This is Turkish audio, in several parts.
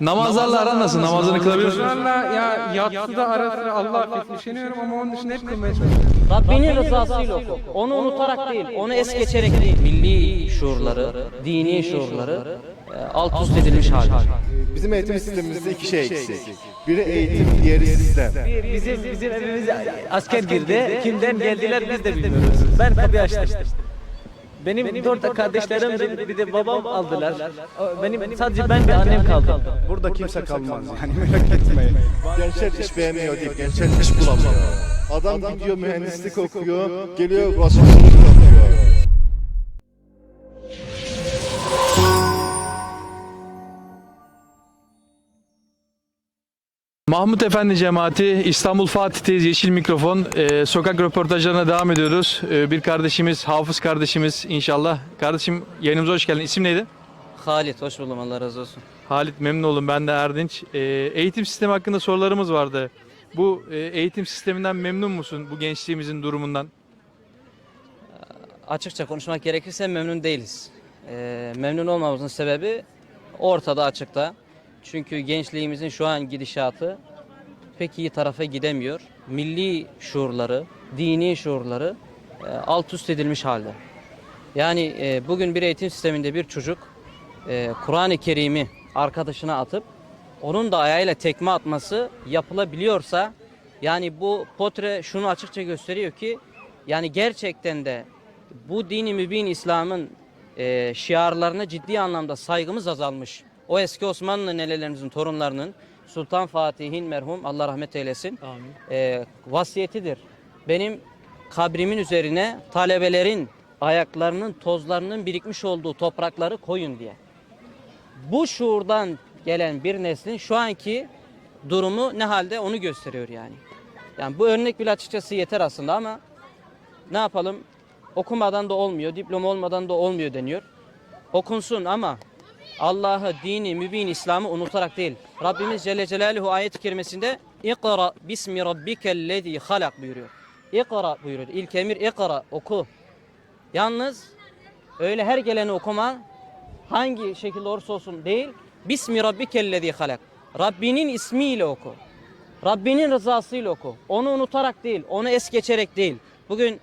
Namazlarla aran nasıl? Namazını kılabiliyor musun? Bunlarla ya yatsıda ara sıra Allah affetsin üşeniyorum ama onun dışında hep kılmaya çalışıyorum. Rabbinin rızasıyla oku. Onu unutarak değil, onu es geçerek değil. Milli şuurları, dini şuurları e, alt üst edilmiş hali. Bizim eğitim sistemimizde iki şey eksik. Biri eğitim, diğeri sistem. Bizim bizim evimiz asker girdi. Kimden geldiler biz de bilmiyoruz. Ben kapıyı açtım. Benim dört kardeşlerim bir de babam aldılar. Benim sadece ben ve annem kaldı. Burada kimse kalmaz yani merak etmeyin. Gençler iş beğenmiyor değil, gençler iş bulamıyor. Adam gidiyor mühendislik okuyor, geliyor başkanlık Mahmut Efendi cemaati İstanbul Fatih'teyiz. Yeşil mikrofon. Ee, sokak röportajlarına devam ediyoruz. Ee, bir kardeşimiz, hafız kardeşimiz inşallah. Kardeşim yayınımıza hoş geldin. İsim neydi? Halit, hoş buldum Allah razı olsun. Halit memnun oldum. Ben de Erdinç. Ee, eğitim sistemi hakkında sorularımız vardı. Bu e, eğitim sisteminden memnun musun? Bu gençliğimizin durumundan? Açıkça konuşmak gerekirse memnun değiliz. E, memnun olmamızın sebebi ortada açıkta. Çünkü gençliğimizin şu an gidişatı pek iyi tarafa gidemiyor. Milli şuurları, dini şuurları e, alt üst edilmiş halde. Yani e, bugün bir eğitim sisteminde bir çocuk e, Kur'an-ı Kerim'i arkadaşına atıp onun da ayağıyla tekme atması yapılabiliyorsa yani bu potre şunu açıkça gösteriyor ki yani gerçekten de bu dini mübin İslam'ın e, şiarlarına ciddi anlamda saygımız azalmış. O eski Osmanlı nenelerimizin torunlarının Sultan Fatih'in merhum Allah rahmet eylesin e, vasiyetidir. Benim kabrimin üzerine talebelerin ayaklarının tozlarının birikmiş olduğu toprakları koyun diye. Bu şuurdan gelen bir neslin şu anki durumu ne halde onu gösteriyor yani. Yani bu örnek bile açıkçası yeter aslında ama ne yapalım? Okumadan da olmuyor, diploma olmadan da olmuyor deniyor. Okunsun ama Allah'ı, dini, mübin İslam'ı unutarak değil. Rabbimiz Celle Celaluhu ayet-i kerimesinde İkra bismi rabbikellezi halak buyuruyor. İkra buyuruyor. İlk emir ikra, oku. Yalnız öyle her geleni okuma hangi şekilde olursa olsun değil. Bismi rabbikellezi halak. Rabbinin ismiyle oku. Rabbinin rızasıyla oku. Onu unutarak değil, onu es geçerek değil. Bugün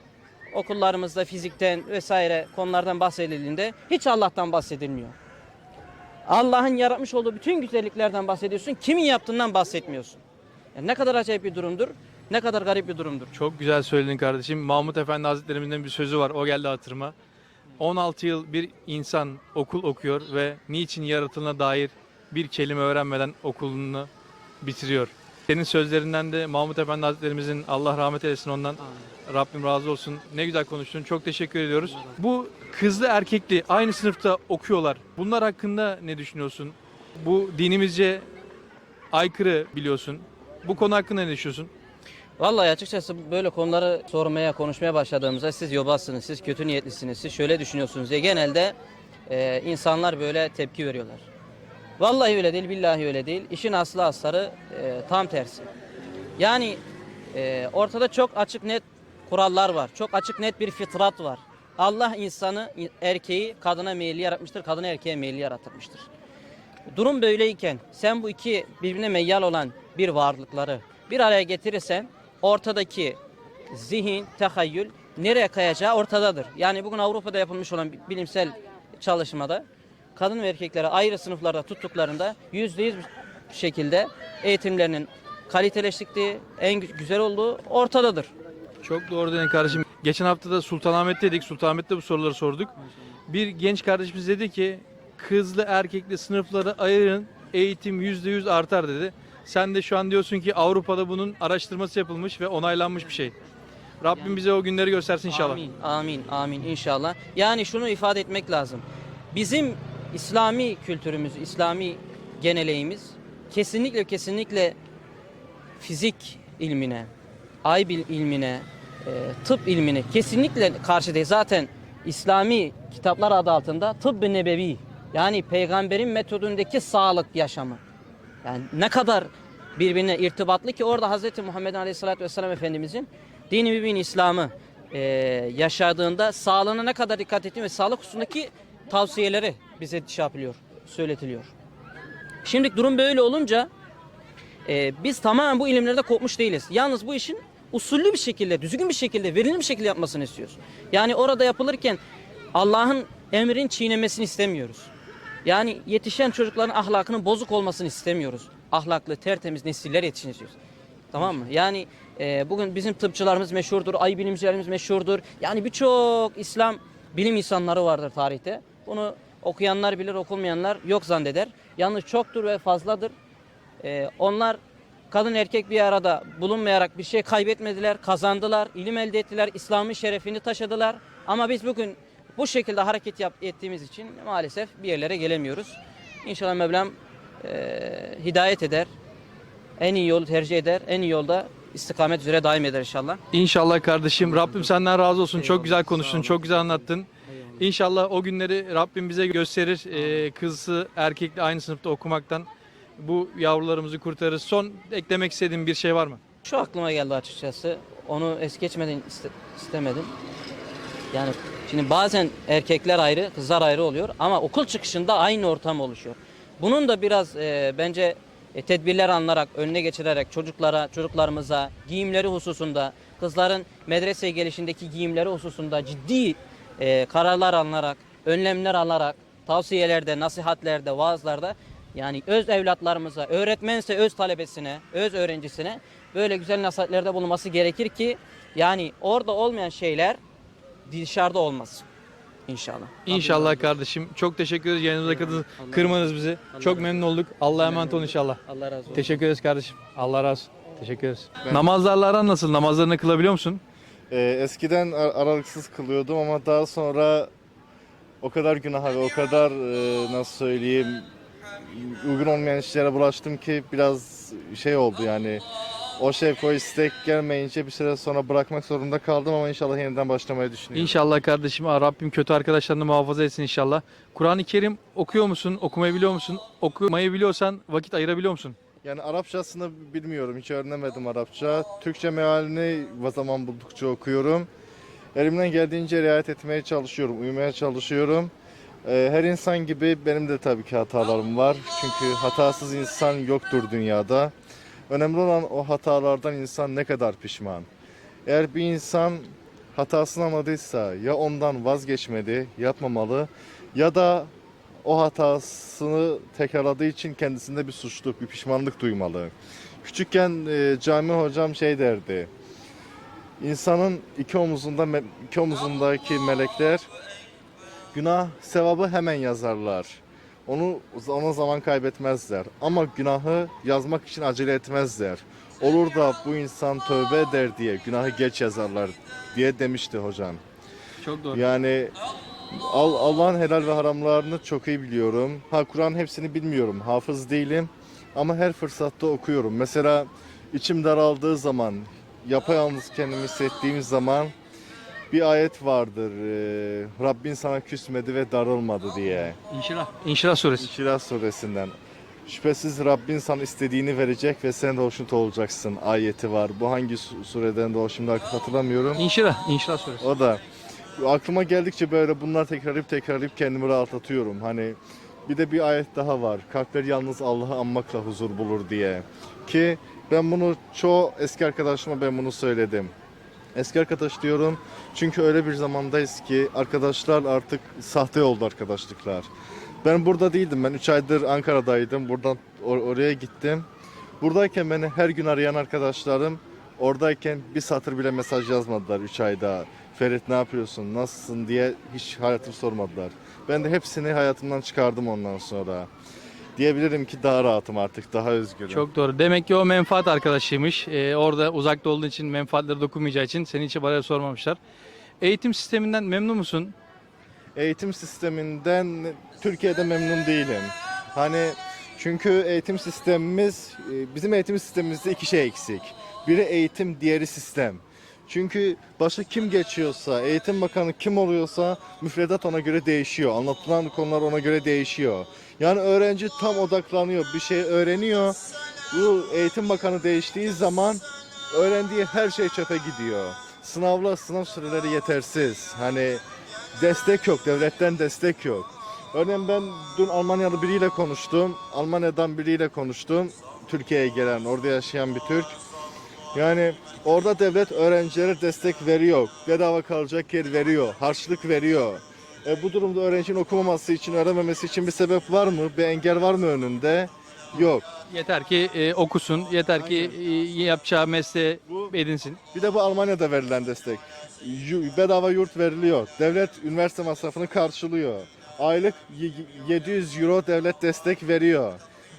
okullarımızda fizikten vesaire konulardan bahsedildiğinde hiç Allah'tan bahsedilmiyor. Allah'ın yaratmış olduğu bütün güzelliklerden bahsediyorsun. Kimin yaptığından bahsetmiyorsun. Yani ne kadar acayip bir durumdur. Ne kadar garip bir durumdur. Çok güzel söyledin kardeşim. Mahmut Efendi Hazretlerimizden bir sözü var. O geldi hatırıma. 16 yıl bir insan okul okuyor ve niçin yaratıldığına dair bir kelime öğrenmeden okulunu bitiriyor. Senin sözlerinden de Mahmut Efendi Hazretlerimizin Allah rahmet eylesin ondan Rabbim razı olsun. Ne güzel konuştun. Çok teşekkür ediyoruz. Bu kızlı erkekli aynı sınıfta okuyorlar. Bunlar hakkında ne düşünüyorsun? Bu dinimizce aykırı biliyorsun. Bu konu hakkında ne düşünüyorsun? Vallahi açıkçası böyle konuları sormaya, konuşmaya başladığımızda siz yobazsınız, siz kötü niyetlisiniz, siz şöyle düşünüyorsunuz diye genelde e, insanlar böyle tepki veriyorlar. Vallahi öyle değil, billahi öyle değil. İşin aslı astarı e, tam tersi. Yani e, ortada çok açık net kurallar var. Çok açık net bir fitrat var. Allah insanı, erkeği kadına meyilli yaratmıştır, kadını erkeğe meyilli yaratmıştır. Durum böyleyken sen bu iki birbirine meyyal olan bir varlıkları bir araya getirirsen ortadaki zihin, tehayyül nereye kayacağı ortadadır. Yani bugün Avrupa'da yapılmış olan bilimsel çalışmada kadın ve erkeklere ayrı sınıflarda tuttuklarında yüzde yüz şekilde eğitimlerinin kaliteleştikliği, en gü- güzel olduğu ortadadır. Çok doğru dedin kardeşim. Geçen hafta da Sultanahmet'teydik. Sultanahmet'te bu soruları sorduk. Bir genç kardeşimiz dedi ki kızlı erkekli sınıfları ayırın eğitim yüzde yüz artar dedi. Sen de şu an diyorsun ki Avrupa'da bunun araştırması yapılmış ve onaylanmış bir şey. Rabbim bize o günleri göstersin inşallah. Amin, amin, amin inşallah. Yani şunu ifade etmek lazım. Bizim İslami kültürümüz, İslami geneleğimiz kesinlikle kesinlikle fizik ilmine, ay bil- ilmine, e, tıp ilmine kesinlikle karşı değil. Zaten İslami kitaplar adı altında tıbb-ı nebevi yani peygamberin metodundaki sağlık yaşamı. Yani ne kadar birbirine irtibatlı ki orada Hz. Muhammed Aleyhisselatü Vesselam Efendimizin dini mübin İslam'ı e, yaşadığında sağlığına ne kadar dikkat ettiği ve sağlık hususundaki tavsiyeleri bize şey yapılıyor, söyletiliyor. Şimdi durum böyle olunca e, biz tamamen bu ilimlerde kopmuş değiliz. Yalnız bu işin usullü bir şekilde, düzgün bir şekilde, verimli bir şekilde yapmasını istiyoruz. Yani orada yapılırken Allah'ın emrin çiğnemesini istemiyoruz. Yani yetişen çocukların ahlakının bozuk olmasını istemiyoruz. Ahlaklı, tertemiz nesiller yetişsin istiyoruz. Tamam mı? Yani e, bugün bizim tıpçılarımız meşhurdur, ay bilimcilerimiz meşhurdur. Yani birçok İslam bilim insanları vardır tarihte. Bunu okuyanlar bilir, okunmayanlar yok zanneder. Yalnız çoktur ve fazladır. E, onlar kadın erkek bir arada bulunmayarak bir şey kaybetmediler, kazandılar, ilim elde ettiler, İslam'ın şerefini taşıdılar. Ama biz bugün bu şekilde hareket yap, ettiğimiz için maalesef bir yerlere gelemiyoruz. İnşallah Mevlam e, hidayet eder, en iyi yolu tercih eder, en iyi yolda istikamet üzere daim eder inşallah. İnşallah kardeşim. Rabbim senden razı olsun. Çok güzel konuştun. Çok güzel anlattın. İnşallah o günleri Rabbim bize gösterir. Ee, kızı erkekle aynı sınıfta okumaktan bu yavrularımızı kurtarırız. Son eklemek istediğin bir şey var mı? Şu aklıma geldi açıkçası. Onu es geçmeden iste- istemedim. Yani şimdi bazen erkekler ayrı, kızlar ayrı oluyor ama okul çıkışında aynı ortam oluşuyor. Bunun da biraz e, bence e, tedbirler alınarak, önüne geçirerek çocuklara, çocuklarımıza giyimleri hususunda, kızların medreseye gelişindeki giyimleri hususunda ciddi e, kararlar alınarak, önlemler alarak, tavsiyelerde, nasihatlerde, vaazlarda yani öz evlatlarımıza, öğretmense öz talebesine, öz öğrencisine böyle güzel nasihatlerde bulunması gerekir ki yani orada olmayan şeyler dışarıda olmasın. İnşallah. İnşallah kardeşim. Çok teşekkür ederiz. Yayınımıza katıldınız. Kırmadınız bizi. Çok memnun olduk. Allah'a emanet olun inşallah. Allah razı olsun. Teşekkür ederiz kardeşim. Allah razı olsun. Teşekkür ederiz. Namazlarla aran nasıl? Namazlarını kılabiliyor musun? Ee, eskiden ar- aralıksız kılıyordum ama daha sonra o kadar günaha ve o kadar e, nasıl söyleyeyim uygun olmayan işlere bulaştım ki biraz şey oldu yani o şevk o istek gelmeyince bir süre sonra bırakmak zorunda kaldım ama inşallah yeniden başlamayı düşünüyorum. İnşallah kardeşim. Aa, Rabbim kötü arkadaşlarını muhafaza etsin inşallah. Kur'an-ı Kerim okuyor musun? Okumayı biliyor musun? Okumayı biliyorsan vakit ayırabiliyor musun? Yani Arapçasını bilmiyorum. Hiç öğrenemedim Arapça. Türkçe mealini zaman buldukça okuyorum. Elimden geldiğince riayet etmeye çalışıyorum, uyumaya çalışıyorum. Ee, Her insan gibi benim de tabii ki hatalarım var. Çünkü hatasız insan yoktur dünyada. Önemli olan o hatalardan insan ne kadar pişman. Eğer bir insan hatasını anladıysa ya ondan vazgeçmedi, yapmamalı ya da o hatasını tekrarladığı için kendisinde bir suçluluk, bir pişmanlık duymalı. Küçükken e, cami hocam şey derdi. İnsanın iki omuzunda iki omuzundaki melekler günah sevabı hemen yazarlar. Onu ona zaman kaybetmezler. Ama günahı yazmak için acele etmezler. Olur da bu insan tövbe eder diye günahı geç yazarlar diye demişti hocam. Çok doğru. Yani Al- Allah'ın helal ve haramlarını çok iyi biliyorum. Ha Kur'an hepsini bilmiyorum. Hafız değilim. Ama her fırsatta okuyorum. Mesela içim daraldığı zaman, yapayalnız kendimi hissettiğim zaman bir ayet vardır. Ee, Rabbin sana küsmedi ve darılmadı diye. İnşirah. İnşirah suresi. İnşirah suresinden. Şüphesiz Rabbin sana istediğini verecek ve sen de hoşnut olacaksın ayeti var. Bu hangi su- sureden de o şimdi hatırlamıyorum. İnşirah. İnşirah suresi. O da aklıma geldikçe böyle bunlar tekrarlayıp tekrarlayıp kendimi rahatlatıyorum. Hani bir de bir ayet daha var. Kalpler yalnız Allah'ı anmakla huzur bulur diye. Ki ben bunu çoğu eski arkadaşıma ben bunu söyledim. Eski arkadaş diyorum çünkü öyle bir zamandayız ki arkadaşlar artık sahte oldu arkadaşlıklar. Ben burada değildim. Ben 3 aydır Ankara'daydım. Buradan or- oraya gittim. Buradayken beni her gün arayan arkadaşlarım oradayken bir satır bile mesaj yazmadılar 3 ayda. Ferit ne yapıyorsun, nasılsın diye hiç hayatımı sormadılar. Ben de hepsini hayatımdan çıkardım ondan sonra. Diyebilirim ki daha rahatım artık, daha özgürüm. Çok doğru. Demek ki o menfaat arkadaşıymış. Ee, orada uzakta olduğu için menfaatleri dokunmayacağı için seni hiç bana sormamışlar. Eğitim sisteminden memnun musun? eğitim sisteminden Türkiye'de memnun değilim. Hani çünkü eğitim sistemimiz e, bizim eğitim sistemimizde iki şey eksik. Biri eğitim, diğeri sistem. Çünkü başa kim geçiyorsa, eğitim bakanı kim oluyorsa müfredat ona göre değişiyor. Anlatılan konular ona göre değişiyor. Yani öğrenci tam odaklanıyor, bir şey öğreniyor. Bu eğitim bakanı değiştiği zaman öğrendiği her şey çöpe gidiyor. Sınavla sınav süreleri yetersiz. Hani destek yok, devletten destek yok. Örneğin ben dün Almanyalı biriyle konuştum. Almanya'dan biriyle konuştum. Türkiye'ye gelen, orada yaşayan bir Türk. Yani orada devlet öğrencilere destek veriyor. Bedava kalacak yer veriyor. Harçlık veriyor. E, bu durumda öğrencinin okumaması için, öğrenmemesi için bir sebep var mı? Bir engel var mı önünde? Yok. Yeter ki e, okusun, yeter ki e, yapacağı mesleği Bu- edinsin. Bir de bu Almanya'da verilen destek. Yu- Bedava yurt veriliyor. Devlet üniversite masrafını karşılıyor. Aylık y- y- 700 euro devlet destek veriyor.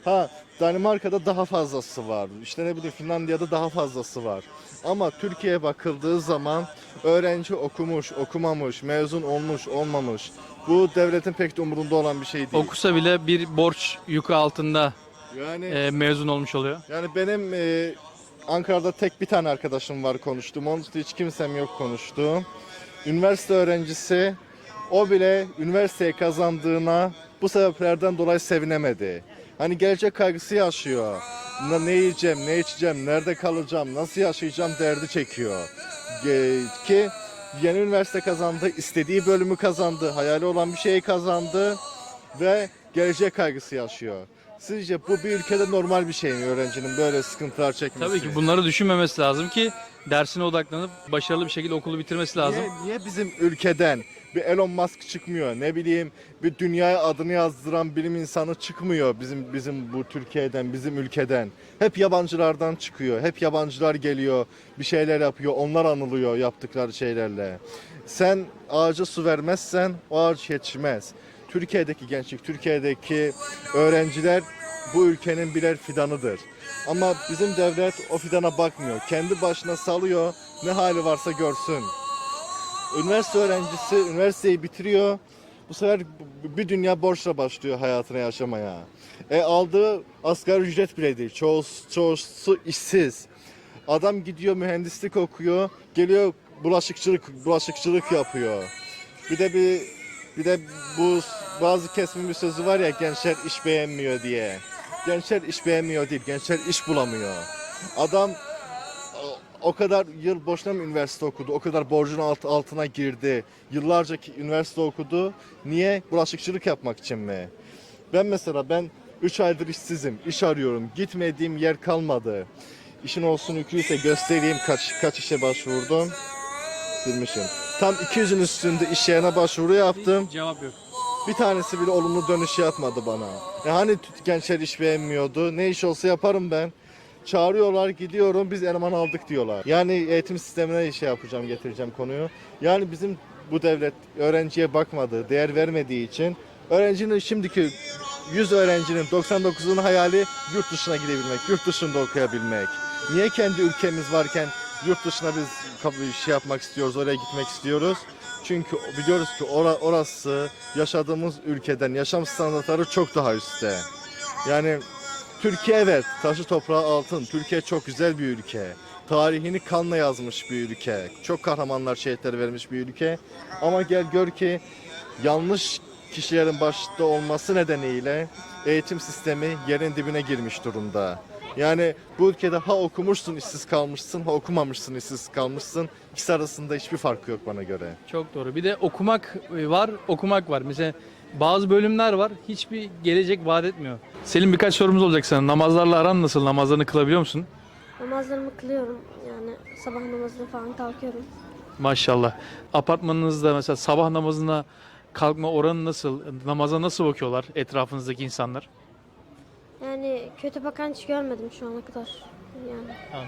Ha Danimarka'da daha fazlası var. İşte ne bileyim Finlandiya'da daha fazlası var. Ama Türkiye'ye bakıldığı zaman öğrenci okumuş, okumamış, mezun olmuş, olmamış. Bu devletin pek de umurunda olan bir şey değil. Okusa bile bir borç yükü altında yani e, mezun olmuş oluyor. Yani benim e, Ankara'da tek bir tane arkadaşım var konuştuğum. Onun hiç kimsem yok konuştuğum. Üniversite öğrencisi o bile üniversiteyi kazandığına bu sebeplerden dolayı sevinemedi. Hani gelecek kaygısı yaşıyor. Ne, yiyeceğim, ne içeceğim, nerede kalacağım, nasıl yaşayacağım derdi çekiyor. Ki yeni üniversite kazandı, istediği bölümü kazandı, hayali olan bir şeyi kazandı ve gelecek kaygısı yaşıyor. Sizce bu bir ülkede normal bir şey mi öğrencinin böyle sıkıntılar çekmesi? Tabii ki bunları düşünmemesi lazım ki dersine odaklanıp başarılı bir şekilde okulu bitirmesi lazım. Niye, niye bizim ülkeden bir Elon Musk çıkmıyor? Ne bileyim bir dünyaya adını yazdıran bilim insanı çıkmıyor bizim bizim bu Türkiye'den, bizim ülkeden. Hep yabancılardan çıkıyor. Hep yabancılar geliyor, bir şeyler yapıyor. Onlar anılıyor yaptıkları şeylerle. Sen ağaca su vermezsen o ağaç yetişmez. Türkiye'deki gençlik, Türkiye'deki öğrenciler bu ülkenin birer fidanıdır. Ama bizim devlet o fidana bakmıyor. Kendi başına salıyor. Ne hali varsa görsün. Üniversite öğrencisi üniversiteyi bitiriyor. Bu sefer bir dünya borçla başlıyor hayatına yaşamaya. E aldığı asgari ücret bile değil. Çoğu, çoğusu işsiz. Adam gidiyor mühendislik okuyor. Geliyor bulaşıkçılık bulaşıkçılık yapıyor. Bir de bir bir de bu bazı kesimin bir sözü var ya gençler iş beğenmiyor diye. Gençler iş beğenmiyor değil, gençler iş bulamıyor. Adam o- kadar yıl boşuna mı üniversite okudu? O kadar borcun alt, altına girdi. Yıllarca üniversite okudu. Niye? Bulaşıkçılık yapmak için mi? Ben mesela ben 3 aydır işsizim. iş arıyorum. Gitmediğim yer kalmadı. İşin olsun yüküyse göstereyim kaç kaç işe başvurdum. Silmişim. Tam 200'ün üstünde iş yerine başvuru yaptım. Cevap yok. Bir tanesi bile olumlu dönüş yapmadı bana. E hani gençler iş beğenmiyordu. Ne iş olsa yaparım ben. Çağırıyorlar gidiyorum biz eleman aldık diyorlar. Yani eğitim sistemine şey yapacağım getireceğim konuyu. Yani bizim bu devlet öğrenciye bakmadı, değer vermediği için öğrencinin şimdiki 100 öğrencinin 99'unun hayali yurt dışına gidebilmek, yurt dışında okuyabilmek. Niye kendi ülkemiz varken yurt dışına biz şey yapmak istiyoruz, oraya gitmek istiyoruz? Çünkü biliyoruz ki ora- orası yaşadığımız ülkeden yaşam standartları çok daha üstte. Yani Türkiye evet taşı toprağı altın. Türkiye çok güzel bir ülke. Tarihini kanla yazmış bir ülke. Çok kahramanlar şehitleri vermiş bir ülke. Ama gel gör ki yanlış kişilerin başta olması nedeniyle eğitim sistemi yerin dibine girmiş durumda. Yani bu ülkede ha okumuşsun işsiz kalmışsın ha okumamışsın işsiz kalmışsın. İkisi arasında hiçbir fark yok bana göre. Çok doğru. Bir de okumak e, var, okumak var. Mesela bazı bölümler var hiçbir gelecek vaat etmiyor. Selim birkaç sorumuz olacak sana. Namazlarla aran nasıl? Namazlarını kılabiliyor musun? Namazlarımı kılıyorum. Yani sabah namazına falan kalkıyorum. Maşallah. Apartmanınızda mesela sabah namazına kalkma oranı nasıl? Namaza nasıl bakıyorlar etrafınızdaki insanlar? Yani kötü bakan hiç görmedim şu ana kadar. Yani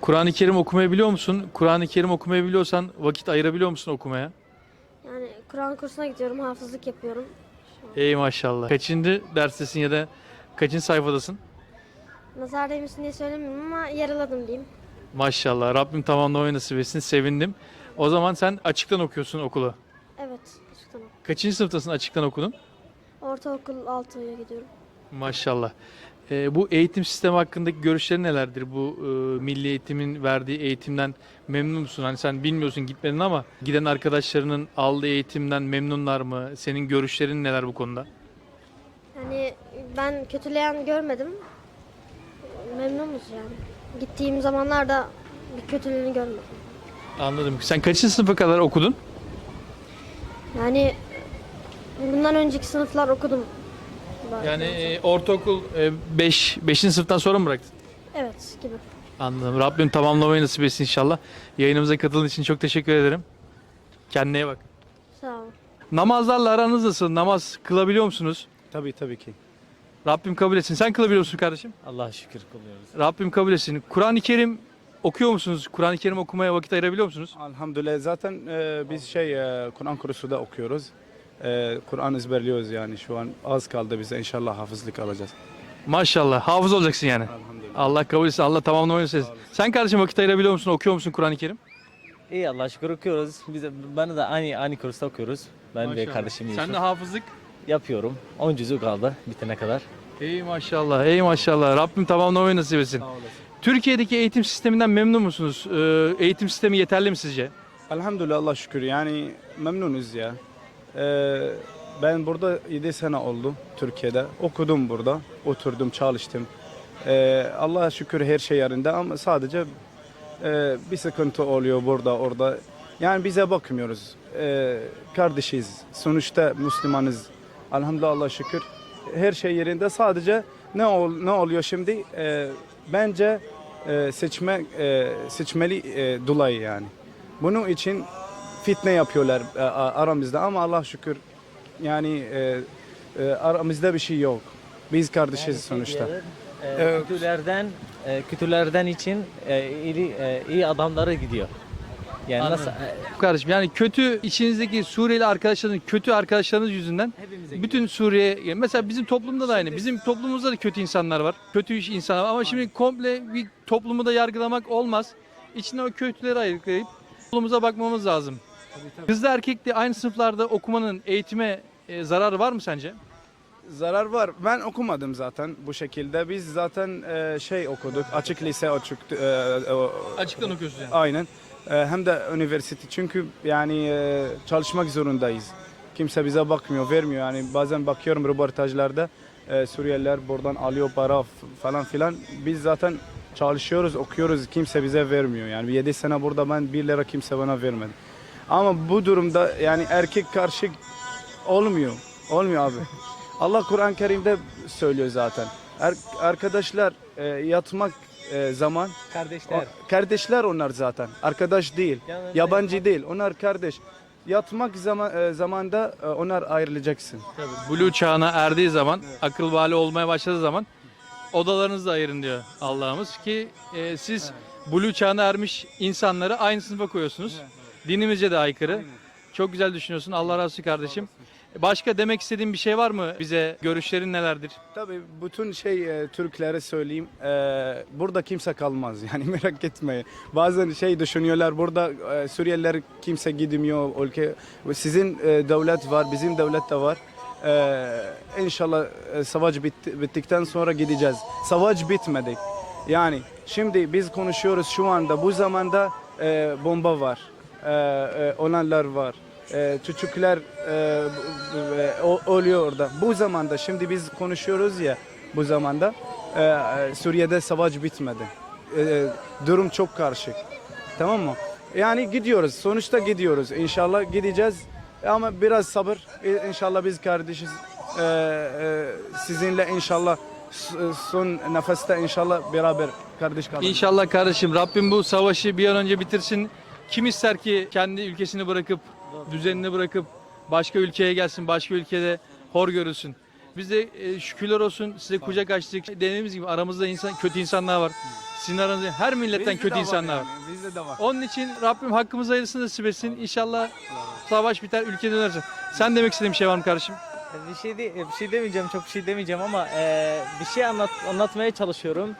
Kur'an-ı Kerim okumayı biliyor musun? Kur'an-ı Kerim okumayı biliyorsan vakit ayırabiliyor musun okumaya? yani Kur'an kursuna gidiyorum, hafızlık yapıyorum. Ey maşallah. Kaçıncı derstesin ya da kaçıncı sayfadasın? Nazar değmesin diye söylemiyorum ama yaraladım diyeyim. Maşallah. Rabbim tamamlamayı nasip etsin. Sevindim. O zaman sen açıktan okuyorsun okulu. Evet, açıktan. Kaçıncı sınıftasın açıktan okudun? Ortaokul 6'ya gidiyorum. Maşallah. Ee, bu eğitim sistemi hakkındaki görüşlerin nelerdir? Bu e, milli eğitimin verdiği eğitimden memnun musun? Hani sen bilmiyorsun gitmedin ama giden arkadaşlarının aldığı eğitimden memnunlar mı? Senin görüşlerin neler bu konuda? Yani ben kötüleyen görmedim. Memnunuz yani. Gittiğim zamanlarda bir kötülüğünü görmedim. Anladım. Sen kaçıncı sınıfa kadar okudun? Yani Bundan önceki sınıflar okudum. Yani e, ortaokul 5 5. sınıftan sonra mı bıraktın? Evet gibi. Anladım. Rabbim tamamlamayı nasip etsin inşallah. Yayınımıza katıldığın için çok teşekkür ederim. Kendine iyi bak. Sağ olun. Namazlarla aranız nasıl? Namaz kılabiliyor musunuz? Tabii tabii ki. Rabbim kabul etsin. Sen kılabiliyor musun kardeşim? Allah'a şükür kılıyoruz. Rabbim kabul etsin. Kur'an-ı Kerim okuyor musunuz? Kur'an-ı Kerim okumaya vakit ayırabiliyor musunuz? Elhamdülillah zaten e, biz şey e, Kur'an kursu da okuyoruz. E, Kur'an ezberliyoruz yani şu an az kaldı bize inşallah hafızlık alacağız. Maşallah. Hafız olacaksın yani. Elhamdülillah. Allah kabul etsin. Allah nasip etsin. Sen kardeşim vakit ayırabiliyor musun? Okuyor musun Kur'an-ı Kerim? İyi Allah'a şükür okuyoruz. Biz de, ben de aynı aynı kursta okuyoruz. Ben ve kardeşim Sen Yusuf. de hafızlık. yapıyorum. 10 cüzü kaldı bitene kadar. Ey maşallah, ey maşallah. Rabbim tamamlamayı nasip etsin. Türkiye'deki eğitim sisteminden memnun musunuz? Ee, eğitim sistemi yeterli mi sizce? Elhamdülillah Allah şükür yani memnunuz ya. E, ben burada 7 sene oldu Türkiye'de. Okudum burada. Oturdum çalıştım. E, Allah'a şükür her şey yerinde ama sadece e, bir sıkıntı oluyor burada orada. Yani bize bakmıyoruz. E, kardeşiz. Sonuçta Müslümanız. Elhamdülillah şükür. Her şey yerinde. Sadece ne ol, ne oluyor şimdi? E, bence e, seçme e, seçmeli e, dolayı yani. Bunun için fitne yapıyorlar e, aramızda ama Allah şükür yani e, e, aramızda bir şey yok. Biz kardeşiz sonuçta. E, Evet. Kötülerden, e, kötülerden için e, iyi, e, iyi adamları gidiyor. Yani Anladım. nasıl? Kardeşim yani kötü içinizdeki Suriyeli arkadaşlarınız, kötü arkadaşlarınız yüzünden hepimize bütün Suriye yani mesela bizim toplumda da aynı. Bizim toplumumuzda da kötü insanlar var. Kötü iş insanlar var ama şimdi komple bir toplumu da yargılamak olmaz. İçine o kötüleri ayıklayıp toplumumuza bakmamız lazım. Kızla erkekle aynı sınıflarda okumanın eğitime e, zararı var mı sence? Zarar var. Ben okumadım zaten bu şekilde. Biz zaten e, şey okuduk. Açık lise açık e, e, Açıktan okuyorsun yani. Aynen. E, hem de üniversite. Çünkü yani e, çalışmak zorundayız. Kimse bize bakmıyor, vermiyor. Yani bazen bakıyorum röportajlarda e, Suriyeliler buradan alıyor para f- falan filan. Biz zaten çalışıyoruz, okuyoruz. Kimse bize vermiyor. Yani 7 sene burada ben 1 lira kimse bana vermedi. Ama bu durumda yani erkek karşı olmuyor. Olmuyor abi. Allah Kur'an-ı Kerim'de söylüyor zaten. Er- arkadaşlar e, yatmak e, zaman kardeşler. o- kardeşler onlar zaten. Arkadaş değil. Yanında Yabancı değil. Onlar kardeş. Yatmak zaman e, zamanda e, onlar ayrılacaksın. Blue çağına erdiği zaman, akıl bali olmaya başladığı zaman odalarınızı da ayırın diyor Allah'ımız ki e, siz Blue çağına ermiş insanları aynı sınıfa koyuyorsunuz. Dinimizce de aykırı. Çok güzel düşünüyorsun. Allah razı olsun kardeşim. Başka demek istediğin bir şey var mı? Bize görüşlerin nelerdir? Tabii bütün şey e, Türklere söyleyeyim. e, burada kimse kalmaz. Yani merak etmeyin. Bazen şey düşünüyorlar burada e, Suriyeliler kimse gidemiyor ülke. Sizin e, devlet var, bizim devlet de var. E, inşallah e, savaş bitti, bittikten sonra gideceğiz. Savaş bitmedi. Yani şimdi biz konuşuyoruz şu anda bu zamanda e, bomba var. E, e, olanlar var. Çocuklar e, oluyor orada. Bu zamanda şimdi biz konuşuyoruz ya bu zamanda Suriye'de savaş bitmedi. Durum çok karışık. Tamam mı? Yani gidiyoruz. Sonuçta gidiyoruz. İnşallah gideceğiz. Ama biraz sabır. İnşallah biz kardeşiz. Sizinle inşallah son nefeste inşallah beraber kardeş kalacağız. İnşallah kardeşim Rabbim bu savaşı bir an önce bitirsin. Kim ister ki kendi ülkesini bırakıp, düzenini bırakıp başka ülkeye gelsin, başka ülkede hor görülsün. Biz de e, şükürler olsun size kucak açtık. Dediğimiz gibi aramızda insan kötü insanlar var. Sizin aranızda her milletten Bizde kötü de var insanlar var. yani, Bizde de var. Onun için Rabbim hakkımızı hayırlısını nasip etsin. İnşallah savaş biter, ülke döner. Sen demek istediğin bir şey var mı kardeşim? Bir şey de, bir şey demeyeceğim, çok bir şey demeyeceğim ama e, bir şey anlat anlatmaya çalışıyorum.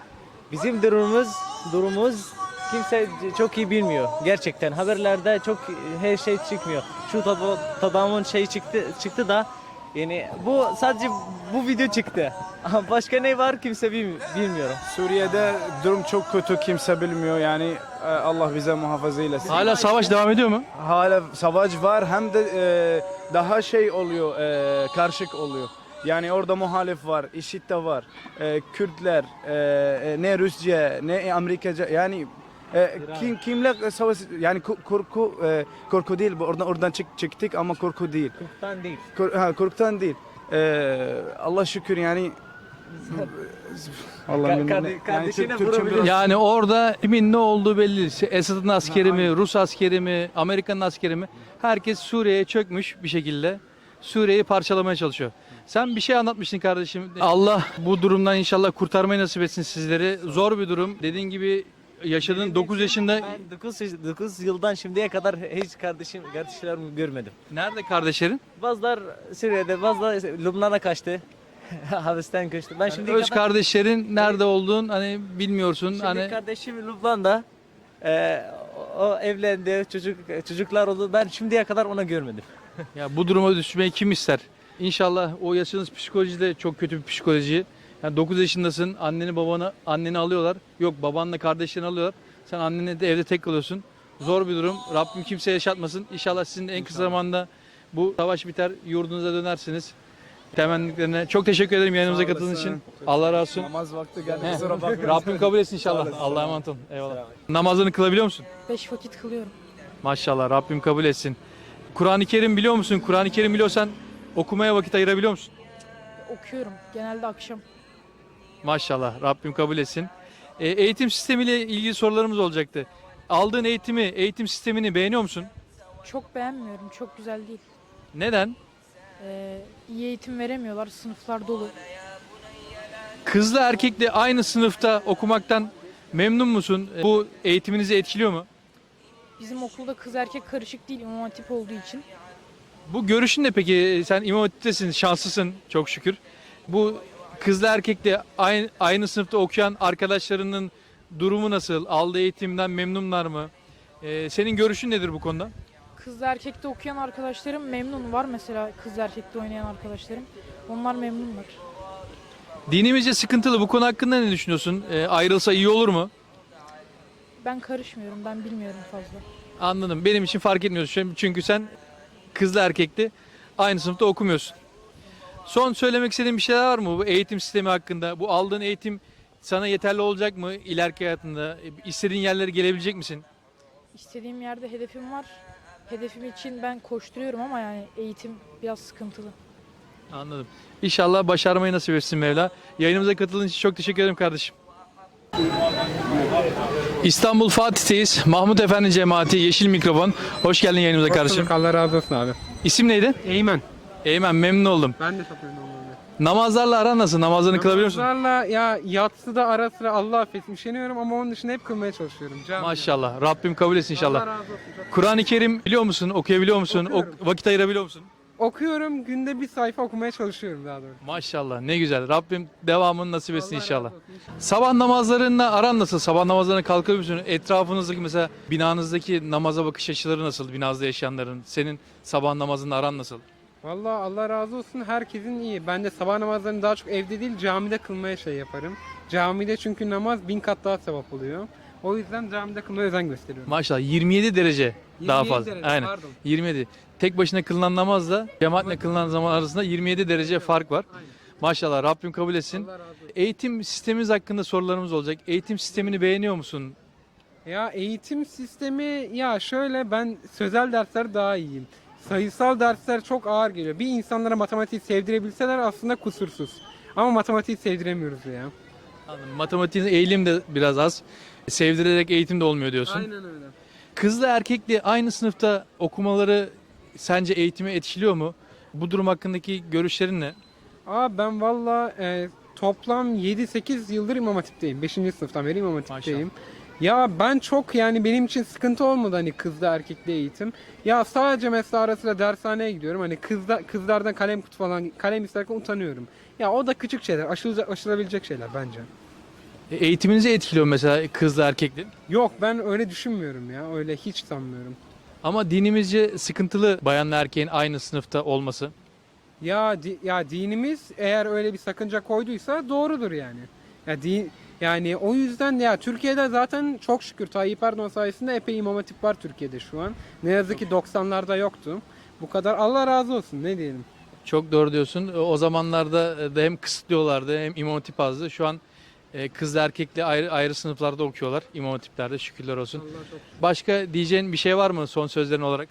Bizim durumumuz durumumuz kimse çok iyi bilmiyor. Gerçekten haberlerde çok her şey çıkmıyor. Şu tad- tadamın şey çıktı çıktı da yani bu sadece bu video çıktı. Ama Başka ne var kimse bil- bilmiyorum. Suriye'de durum çok kötü kimse bilmiyor yani e, Allah bize muhafaza eylesin. Hala savaş devam ediyor mu? Hala savaş var hem de e, daha şey oluyor e, karışık oluyor. Yani orada muhalif var, IŞİD de var, e, Kürtler, e, e, ne Rusça ne Amerikaca yani E, kim kimle savaş yani ko- korku e, korku değil bu oradan oradan çık, çıktık ama korku değil. Hukuktan değil. Kor, ha, korkutan değil. E, Allah şükür yani Allah Ka- kardeşine Türkçem vurabilir. biraz- Yani orada kimin ne olduğu belli. Esad'ın askeri mi, Rus askeri mi, Amerika'nın askeri mi? Herkes Suriye'ye çökmüş bir şekilde. Suriye'yi parçalamaya çalışıyor. Sen bir şey anlatmıştın kardeşim. Allah bu durumdan inşallah kurtarmayı nasip etsin sizleri. Zor bir durum. Dediğin gibi yaşadığın 9 yaşında Ben 9, 9 yıldan şimdiye kadar hiç kardeşim kardeşlerimi görmedim. nerede kardeşlerin? Bazılar Suriye'de, bazılar Lübnan'a kaçtı. Hapisten kaçtı. Ben şimdi Öz kardeşlerin nerede olduğun hani bilmiyorsun. Şimdi hani kardeşim Lübnan'da e, o, o evlendi, çocuk çocuklar oldu. Ben şimdiye kadar onu görmedim. Ya bu duruma düşmeyi kim ister? İnşallah o yaşadığınız psikoloji de çok kötü bir psikoloji. Yani 9 yaşındasın, anneni babanı anneni alıyorlar. Yok babanla kardeşlerini alıyorlar. Sen annenle de evde tek kalıyorsun. Zor bir durum. Rabbim kimseye yaşatmasın. İnşallah sizin de en kısa zamanda bu savaş biter, yurdunuza dönersiniz. Temenniklerine çok teşekkür ederim yayınımıza katıldığınız için. Allah razı olsun. Namaz vakti geldi. He. Kusura bakmayın. Rabbim kabul etsin inşallah. Allah'a emanet olun. Eyvallah. Namazını kılabiliyor musun? Beş vakit kılıyorum. Maşallah Rabbim kabul etsin. Kur'an-ı Kerim biliyor musun? Kur'an-ı Kerim biliyorsan okumaya vakit ayırabiliyor musun? Okuyorum. Genelde akşam. Maşallah Rabbim kabul etsin. E, eğitim sistemiyle ilgili sorularımız olacaktı. Aldığın eğitimi, eğitim sistemini beğeniyor musun? Çok beğenmiyorum. Çok güzel değil. Neden? Ee, iyi eğitim veremiyorlar. Sınıflar dolu. Kızla erkekle aynı sınıfta okumaktan memnun musun? E, Bu eğitiminizi etkiliyor mu? Bizim okulda kız erkek karışık değil. İmam Hatip olduğu için. Bu görüşün ne peki? Sen İmam Hatip'tesin, şanslısın çok şükür. Bu kızla erkekle aynı, aynı sınıfta okuyan arkadaşlarının durumu nasıl? Aldığı eğitimden memnunlar mı? E, senin görüşün nedir bu konuda? Kız erkekte okuyan arkadaşlarım memnun. Var mesela kız erkekte oynayan arkadaşlarım. Onlar memnunlar. Dinimizce sıkıntılı. Bu konu hakkında ne düşünüyorsun? E, ayrılsa iyi olur mu? Ben karışmıyorum. Ben bilmiyorum fazla. Anladım. Benim için fark etmiyorsun. Çünkü sen kızla erkekli aynı sınıfta okumuyorsun. Son söylemek istediğin bir şeyler var mı bu eğitim sistemi hakkında? Bu aldığın eğitim sana yeterli olacak mı ileriki hayatında? E, İstediğin yerlere gelebilecek misin? İstediğim yerde hedefim var. Hedefim için ben koşturuyorum ama yani eğitim biraz sıkıntılı. Anladım. İnşallah başarmayı nasip etsin Mevla. Yayınımıza katıldığın için çok teşekkür ederim kardeşim. İstanbul Fatih'teyiz. Mahmut Efendi Cemaati Yeşil Mikrofon. Hoş geldin yayınımıza kardeşim. Allah razı olsun abi. İsim neydi? Eymen. Eymen memnun oldum. Ben de çok memnun oldum. Namazlarla aran nasıl? Namazlarını kılabiliyor musun? Namazlarla ya yatsıda ara sıra Allah affetsin üşeniyorum ama onun dışında hep kılmaya çalışıyorum. Cami. Maşallah. Rabbim kabul etsin Allah inşallah. razı olsun. Çok- Kur'an-ı Kerim biliyor musun? Okuyabiliyor musun? Okuyorum. Ok- vakit ayırabiliyor musun? Okuyorum günde bir sayfa okumaya çalışıyorum daha doğrusu. Maşallah ne güzel. Rabbim devamını nasip etsin Allah razı inşallah. olsun. Sabah namazlarında aran nasıl? Sabah namazlarına kalkabiliyor musun? Etrafınızdaki mesela binanızdaki namaza bakış açıları nasıl? Binazda yaşayanların. Senin sabah namazında aran nasıl? Vallahi Allah razı olsun herkesin iyi. Ben de sabah namazlarını daha çok evde değil camide kılmaya şey yaparım. Camide çünkü namaz bin kat daha sevap oluyor. O yüzden camide kılmaya özen gösteriyorum. Maşallah 27 derece daha 27 fazla. derece, Aynen. pardon. 27. Tek başına kılınan namazla cemaatle kılınan zaman arasında 27 derece fark var. Aynen. Maşallah Rabbim kabul etsin. Allah razı olsun. Eğitim sistemimiz hakkında sorularımız olacak. Eğitim sistemini beğeniyor musun? Ya eğitim sistemi ya şöyle ben sözel dersler daha iyiyim. Sayısal dersler çok ağır geliyor. Bir insanlara matematiği sevdirebilseler aslında kusursuz. Ama matematiği sevdiremiyoruz ya. Anladım. Matematiğin eğilim de biraz az. Sevdirerek eğitim de olmuyor diyorsun. Aynen öyle. Kızla erkekli aynı sınıfta okumaları sence eğitimi etkiliyor mu? Bu durum hakkındaki görüşlerin ne? Aa ben valla e, toplam 7-8 yıldır İmam Hatip'teyim. 5. sınıftan beri İmam Hatip'teyim. Ya ben çok yani benim için sıkıntı olmadı hani kızla erkekli eğitim. Ya sadece mesela ara sıra dershaneye gidiyorum. Hani kızda, kızlardan kalem kutu falan kalem isterken utanıyorum. Ya o da küçük şeyler. Aşılacak, aşılabilecek şeyler bence. E, Eğitiminizi etkiliyor mesela kızla erkekli. Yok ben öyle düşünmüyorum ya. Öyle hiç sanmıyorum. Ama dinimizce sıkıntılı bayanla erkeğin aynı sınıfta olması. Ya di- ya dinimiz eğer öyle bir sakınca koyduysa doğrudur yani. Ya din yani o yüzden ya Türkiye'de zaten çok şükür Tayyip Erdoğan sayesinde epey imam hatip var Türkiye'de şu an. Ne yazık ki 90'larda yoktu. Bu kadar Allah razı olsun ne diyelim. Çok doğru diyorsun. E, O zamanlarda da hem kısıtlıyorlardı hem imam hatip azdı. Şu an E, kızla erkekli ayrı, ayrı sınıflarda okuyorlar İmam Hatipler'de şükürler olsun. Başka diyeceğin bir şey var mı son sözlerin olarak?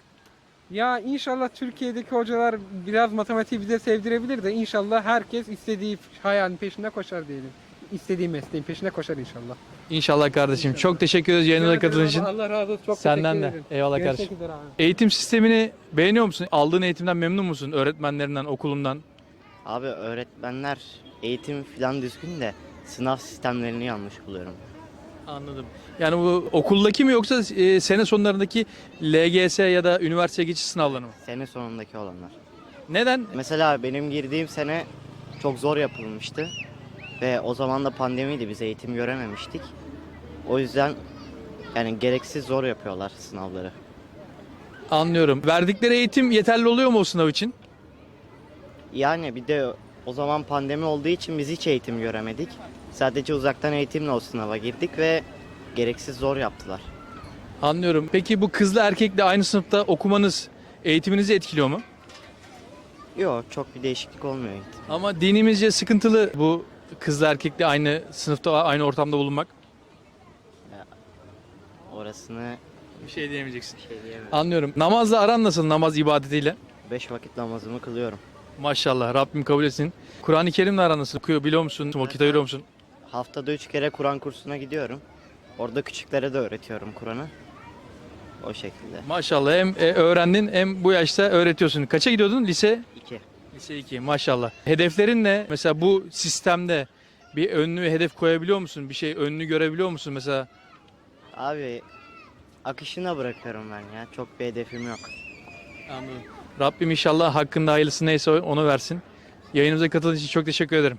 Ya inşallah Türkiye'deki hocalar biraz matematiği bize sevdirebilir de inşallah herkes istediği hayalin peşinde koşar diyelim. İstediği mesleğin peşinde koşar inşallah. İnşallah kardeşim. Çok teşekkür ederiz yayınına katıldığın için. Allah razı olsun. Çok Senden teşekkür de. ederim. Eyvallah Görüşmek kardeşim. üzere abi. Eğitim sistemini beğeniyor musun? Aldığın eğitimden memnun musun? Öğretmenlerinden, okulundan? Abi öğretmenler eğitim falan düzgün de sınav sistemlerini yanlış buluyorum. Anladım. Yani bu okuldaki mi yoksa e, sene sonlarındaki LGS ya da üniversite geçiş sınavları mı? Sene sonundaki olanlar. Neden? Mesela benim girdiğim sene çok zor yapılmıştı. Ve o zaman da pandemiydi biz eğitim görememiştik. O yüzden yani gereksiz zor yapıyorlar sınavları. Anlıyorum. Verdikleri eğitim yeterli oluyor mu o sınav için? Yani bir de o zaman pandemi olduğu için biz hiç eğitim göremedik. Sadece uzaktan eğitimle o sınava girdik ve gereksiz zor yaptılar. Anlıyorum. Peki bu kızla erkekle aynı sınıfta okumanız eğitiminizi etkiliyor mu? Yok çok bir değişiklik olmuyor eğitim. Ama dinimizce sıkıntılı bu kızla erkekle aynı sınıfta aynı ortamda bulunmak. Orasını Bir şey diyemeyeceksin. şey diyemem. Anlıyorum. Namazla aran nasıl namaz ibadetiyle? Beş vakit namazımı kılıyorum. Maşallah Rabbim kabul etsin. Kur'an-ı Kerim'le aran nasıl? Okuyor biliyor musun? Vakit ayırıyor musun? Haftada üç kere Kur'an kursuna gidiyorum. Orada küçüklere de öğretiyorum Kur'an'ı. O şekilde. Maşallah hem e, öğrendin hem bu yaşta öğretiyorsun. Kaça gidiyordun? Lise? İki. Lise 2 maşallah. Hedeflerin ne? Mesela bu sistemde bir önlü hedef koyabiliyor musun? Bir şey önlü görebiliyor musun mesela? Abi akışına bırakıyorum ben ya. Çok bir hedefim yok. Anladım. Rabbim inşallah hakkında hayırlısı neyse onu versin. Yayınımıza katıldığın için çok teşekkür ederim.